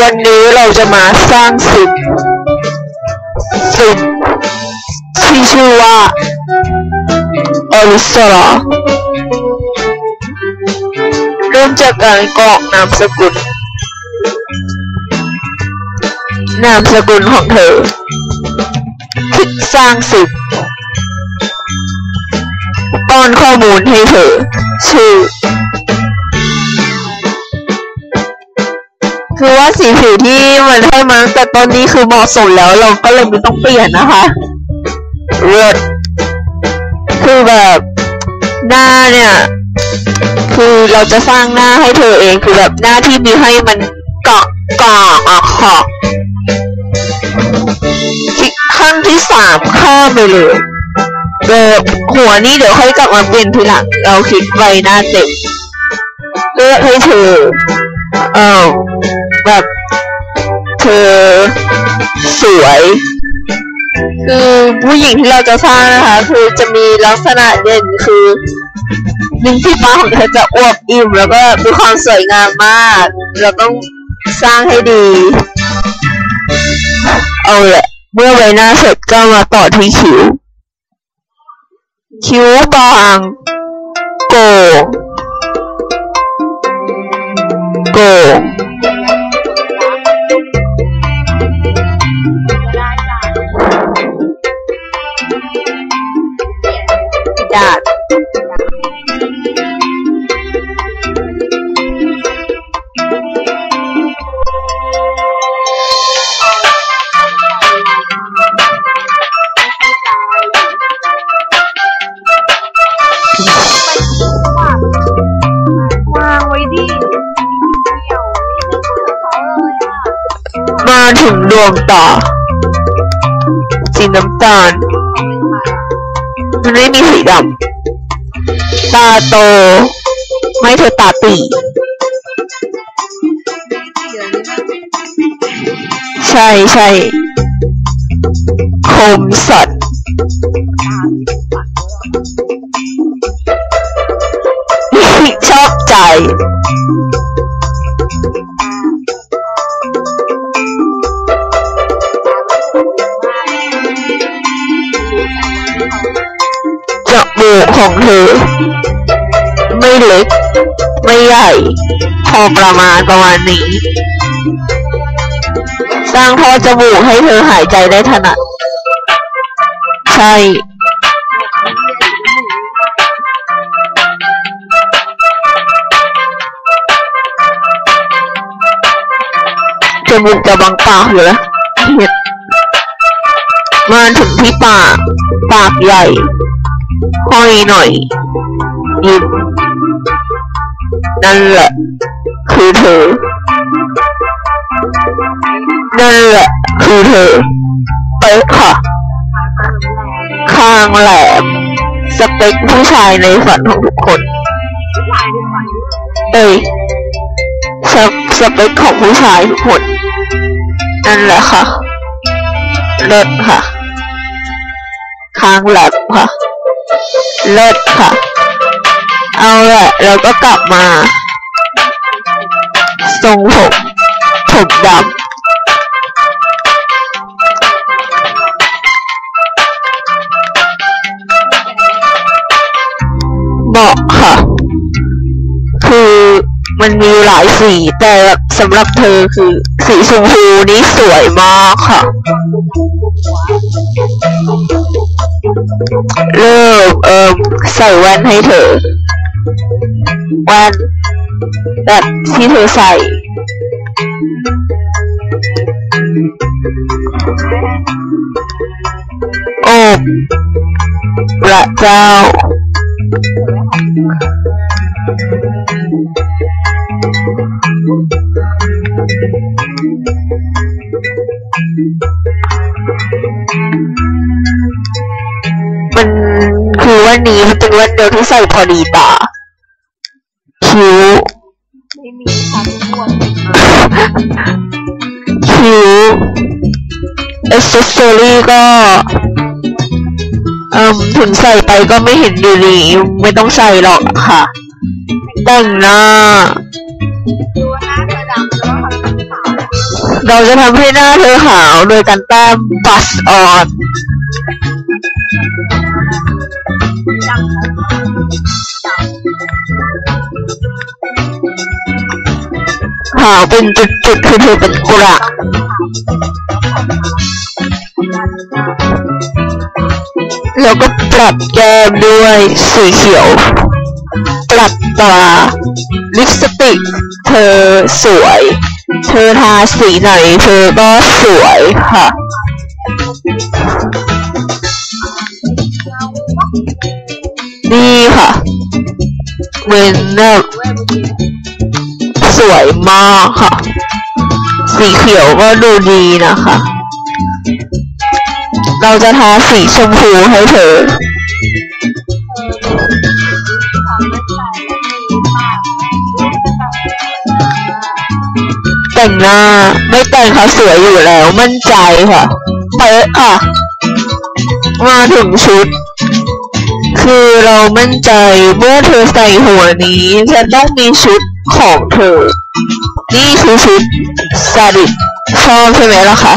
วันนี้เราจะมาสร้างสิ่งสิ่งที่ชื่อว่าออริสราเริ่มจากการกรอกนามสกุล นามสกุลของเธอ คลิกสร้างสิ่งป้อนข้อมูลให้เธอ ชื่อ คือว่าสีผิวที่มันให้มาตั้งแต่ต้นนี้คือเหมาะสมแล้วเราก็เลยไม่ต้องเปลี่ยนนะคะเลิศคือแบบหน้าเนี่ย คือเราจะสร้างหน้าให้เธอเองคือแบบหน้าที่มีให้มันเกาะเกาะอะค่ะอีกขั้นที่สามข้ามไปเลยแบบหัวนี่เดี๋ยวค่อยกลับมาเปลี่ยนทีหลังเราคิดไว้หน้าเต็มเลือกให้เธอเออ แบบเธอสวย คือผู้หญิงที่เราจะสร้างนะคะ คือจะมีลักษณะเด่นคือลิ้นที่ฟ้าของเธอจะอวบอิ่มแล้วก็มีความสวยงามมาก เราต้องสร้างให้ดี เอาละเมื่อใบหน้าเสร็จก็มาต่อที่คิ้ว คิ้วบางโกงโกง มามาถึงดวงตาสีน้ำตาล ไม่มีสีดำตาโต ไม่เธอตาตีใช่ใช่คมสัตว์ชอบใจ กของเธอ ไม่เล็ก ไม่ใหญ่ พอประมาณประมาณนี้ สร้างท่อจมูกให้เธอหายใจได้ถนัด ใช่ จมูกจะบังปากอยู่แล้วเห็ดมาถึงที่ปาก ปากใหญ่ ห้อยหน่อยยิ้มนั่นแหละ คือเธอ นั่นแหละ คือเธอเป๊ะค่ะคางแหลมสเปคผู้ชายในฝันของทุกคนเอ้ยสสเปคของผู้ชายทุกคนนั่นแหละค่ะเลิศค่ะคางแหลมค่ะ เลิศค่ะ เอาละเราก็กลับมาทรงผมผมดำเหมาะค่ะ คือมันมีหลายสี แต่สำหรับเธอคือสีชมพูนี้สวยมากค่ะ ใส่แว่นให้เธอแว่นแบบที่เธอใส่โอ้พระเจ้ามัน คือวันนี้มันเป็นวันเดียวที่ใส่พอดีตาคิ้วไม่มีค่ะทุกคนคิ้วเอสเซอรี่ก็เอ่มถึงใส่ไปก็ไม่เห็นอยู่ดีไม่ต้องใส่หรอกค่ะแต่งหน้าเธอดำแล้วก็ทำขาวเราจะทำให้หน้าเธอขาวโดยการแต้มบัสออน ขาวเป็นจุดๆคือเธอเป็นกระแล้วก็ปรับแก้มด้วยสีเขียว ปรับตาลิปสติก เธอสวย เธอทาสีไหนเธอก็สวยค่ะนี่ค่ะเหมือนแบบ สวยมากค่ะ สีเขียวก็ดูดีนะคะ เราจะทาสีชมพูให้เธอแต่งหน้าไม่แต่งค่ะสวยอยู่แล้ว มั่นใจค่ะเป๊ะค่ะ มาถึงชุด คือเรามั่นใจเมื่อเธอใส่หัวนี้ จะต้องมีชุด ของเธอ นี่คือชุดซาดิสชอบใช่ไหมล่ะคะ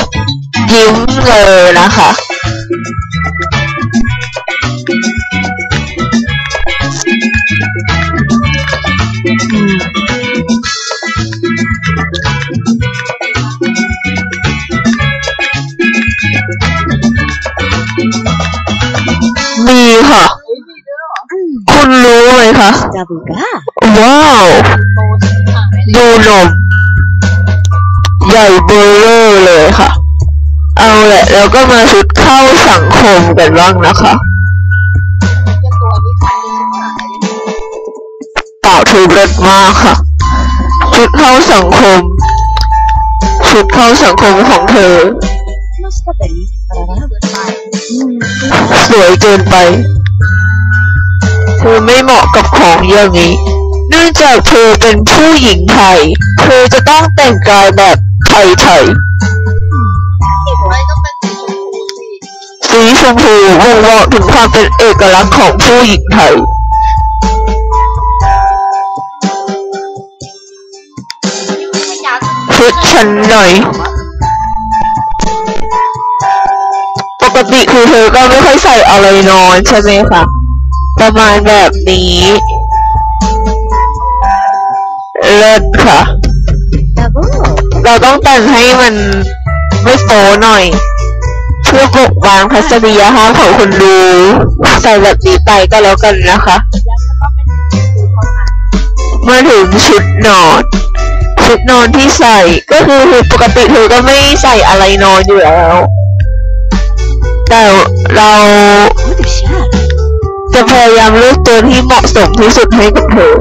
ยิ้มเลยนะคะอืมมีค่ะ คุณรู้ไหมคะ Dabuga. ว้าว ดูนมใหญ่เบอร์เรอร์เลยค่ะ เอาแหละแล้วก็มาชุดเข้าสังคมกันบ้างนะคะเป่าถือเลิศมากค่ะ ชุดเข้าสังคม ชุดเข้าสังคมของเธอ สวยเกินไป เธอไม่เหมาะกับของอย่างนี้ เนื่องจากเธอเป็นผู้หญิงไทย เธอจะต้องแต่งกายแบบไทยไม่ก็เป็นสีชมพูสิๆสีชมพูบ่งบอกถึงความเป็นเอกลักษณ์ของผู้หญิงไทยไม่อยากชุดชั้นในปกติคือเธอก็ไม่ค่อยใส่อะไรนอนใช่ไหมคะ ประมาณแบบนี้ เลิศค่ะ Dabo. เราต้องแต่งให้มันไม่โป๊หน่อย เพื่อปกป้องทัศนียภาพของคนดูใส่แบบนี้ไปก็แล้วกันนะคะแล้วก็เป็นสีชมพูเท่านั้นมาถึงชุดนอน ชุดนอนที่ใส่ก็คือปกติเธอก็ไม่ใส่อะไรนอนอยู่แล้ว แต่เรา What a shot. จะพยายามเลือกตัวที่เหมาะสมที่สุดให้กับเธอ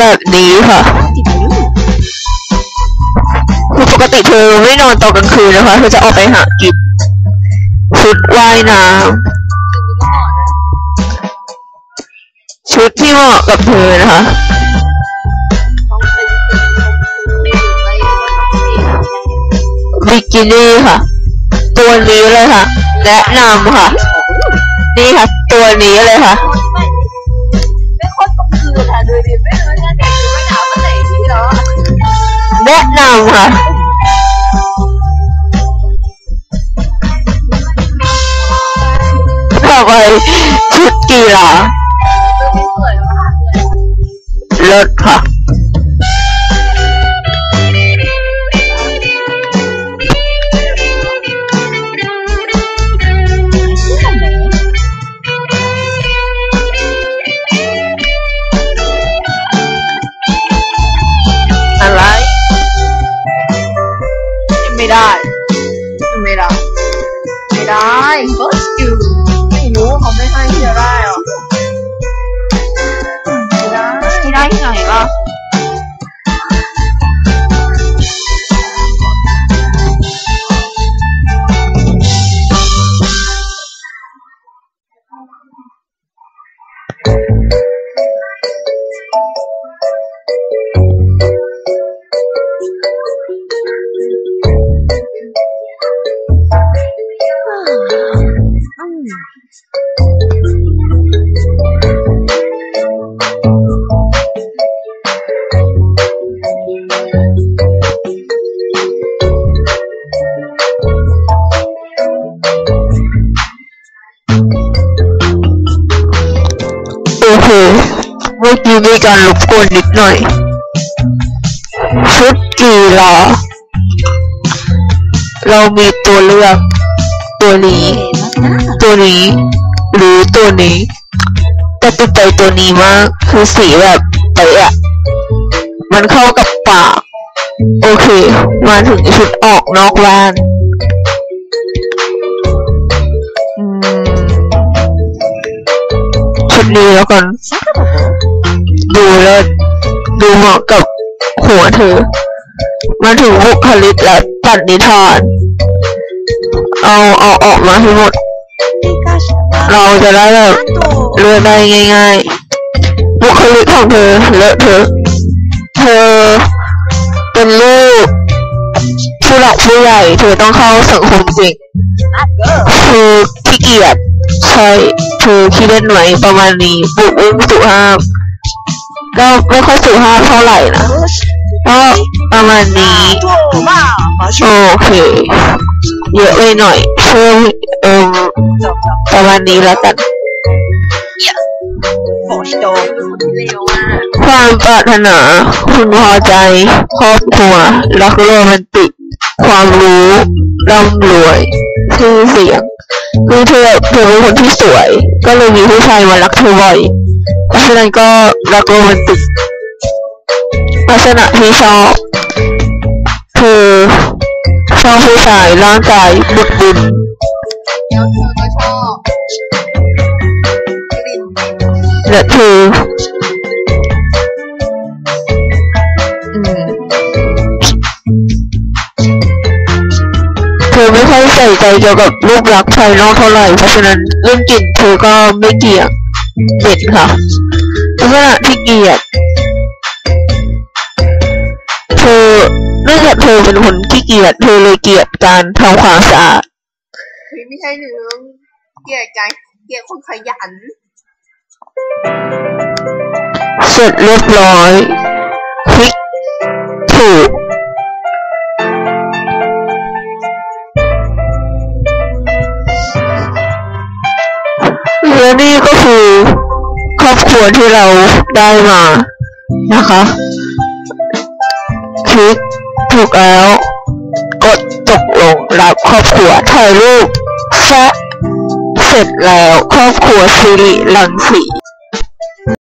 แบบนี้ค่ะคือปกติเธอไม่นอนตอนกลางคืนนะคะ เธอจะออกไปหากินชุดว่ายน้ำชุดที่เหมาะกับเธอนะคะบิกินี่ค่ะ ตัวนี้เลยค่ะ แนะนำค่ะ นี่ค่ะ ตัวนี้เลยค่ะ คืนค่ะดูดิไม่รู้ ไม่ได้ ไม่ได้ ไม่ได้ First you ไม่รู้เขาไม่ให้ที่จะได้หรอไม่ได้ไม่ได้ที่ไหนล่ะ โอเคเมื่อกี้มีการลบกวนนิดหน่อย ชุดกีฬาเรามีตัวเลือก ตัวนี้ ตัวนี้ หรือตัวนี้ แต่ติดใจตัวนี้มากคือสีแบบเตะอะมันเข้ากับปาก โอเค มาถึงชุดออกนอกบ้าน ชุดนี้แล้วกัน ดูแล้ว ดูเหมาะกับหัวเธอ มาถึงบุคลิกและปัณิธาน เอาเอาออกมาให้หมด เราจะได้แบบเลือกได้ง่าย ๆ บุคลิกของเธอเลอะเธอ เธอเป็นลูกผู้หลักผู้ใหญ่เธอต้องเข้าสังคมจริงคือขี้เกียจใช่ เธอที่เล่นไว้ประมาณนี้ปุกอุ้มสุภาพก็ไม่ค่อยสุภาพเท่าไหร่นะก็ประมาณนี้โอเคเยอะไปหน่อยเพิ่มเอ่อประมาณนี้แล้วกันความปรารถนาคุณพอใจ ครอบครัวรักโรแมนติก ความรู้ร่ำรวยชื่อเสียง คือเธอเธอเป็นคนที่สวย ก็เลยมีผู้ชายมารักเธอบ่อย เพราะฉะนั้นก็รักโรแมนติกลักษณะที่ชอบคือชอบผู้ชายร่างกายบุดบุนแล้วเธอก็ชอบกลิ่นและเธออื ไม่ค่อยใส่ใจเกี่ยวกับรูปลักษณ์ภายนอกเท่าไหร่ เพราะฉะนั้นเรื่องกลิ่นเธอก็ไม่เกลียดเด็ดค่ะลักษณะที่เกลียดเธอเนื่องจากเธอเป็นคนขี้เกียจเธอเลยเกลียดการทำความสะอาดเฮ้ยไม่ใช่หนึ่งเกลียดการเกลียดคนขยัน เสร็จเรียบร้อยคลิกถูก และนี่ก็คือครอบครัวที่เราได้มานะคะคลิกถูกแล้ว กดตกลงรับครอบครัวถ่ายรูปแฟะเสร็จแล้วครอบครัวสิริลังสี